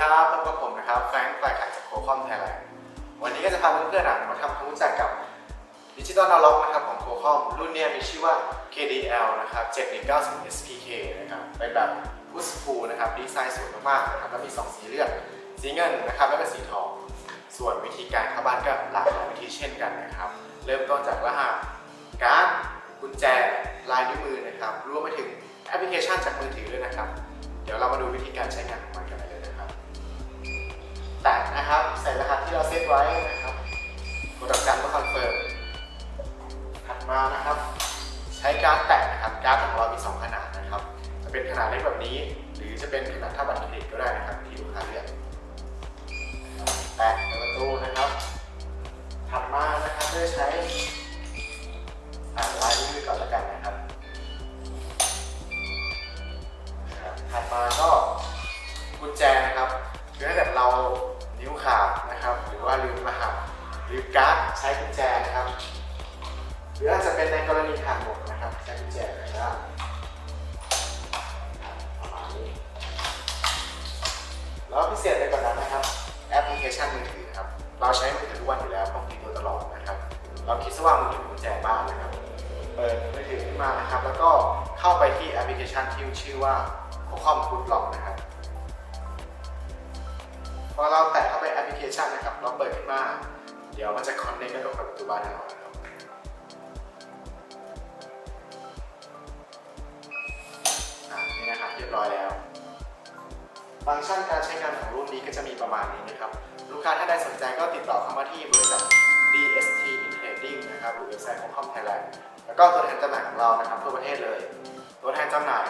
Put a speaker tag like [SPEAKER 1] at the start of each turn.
[SPEAKER 1] ครับพบกับผมนะครับแฟรงค์ฝ่ายขายจากโคคอมไทยแลนด์วันนี้ก็จะพาเพื่อนๆมาทำความรู้จักกับดิจิตอลนาล็อกนะครับของโคคอมรุ่นนี้มีชื่อว่า KDL นะครับ7190 SPK นะครับเป็นแบบพุชพูนะครับดีไซน์สวยมากๆนะครับแล้วมี 2 สีเลือกสีเงินนะครับและก็สีทอง ส่วนวิธีการเข้าบ้านก็หลากหลายวิธีเช่นกันนะครับ เริ่มต้นจากรหัสการ์ดกุญแจลายนิ้วมือนะครับรวมไปถึงแอปพลิเคชันจากมือถือด้วยนะครับ เดี๋ยวเรามาดูวิธีการใช้งานของมันกันเลย ที่เราเซตไว้นะครับกดดันเพื่อคอนเฟิร์มถัดมานะครับ ใช้การแตะนะครับการ์ดของเรามี 2 ขนาดนะครับ จะเป็นขนาดเล็กแบบนี้ หรือจะเป็นขนาดเท่าบัตรเครดิตก็ได้นะครับที่ลูกค้าเลือกแตะในประตูนะครับ ถัดมานะครับเพื่อใช้ การ์ดใช้กุญแจนะครับ หรืออาจจะเป็นในกรณีขาดหมดนะครับใช้กุญแจก็ได้ประมาณนี้แล้วพิเศษไปกว่านั้นนะครับ แอปพลิเคชันมือถือนะครับ เราใช้มือถือทุกวันอยู่แล้วพกติดตัวตลอดนะครับ เราคิดซะว่ามือถือกุญแจบ้านนะครับ เปิดมือถือขึ้นมานะครับ แล้วก็เข้าไปที่แอปพลิเคชันที่ชื่อว่า c o c o m Good Lock นะครับพอเราแตะเข้าไปแอปพลิเคชันนะครับ เราเปิดขึ้นมา เดี๋ยวมันจะคอนเนคกับประตูบ้านเรานะครับอะนี่นะครับเรียบร้อยแล้ว ฟังก์ชันการใช้งานของรุ่นนี้ก็จะมีประมาณนี้นะครับ ลูกค้าถ้าใดสนใจก็ติดต่อเข้ามาที่บริษัท DST Trading นะครับหรือเว็บไซต์ของ Com Thailand แล้วก็ตัวแทนจำหน่ายของเรานะครับทั่วประเทศเลย ตัวแทนจำหน่าย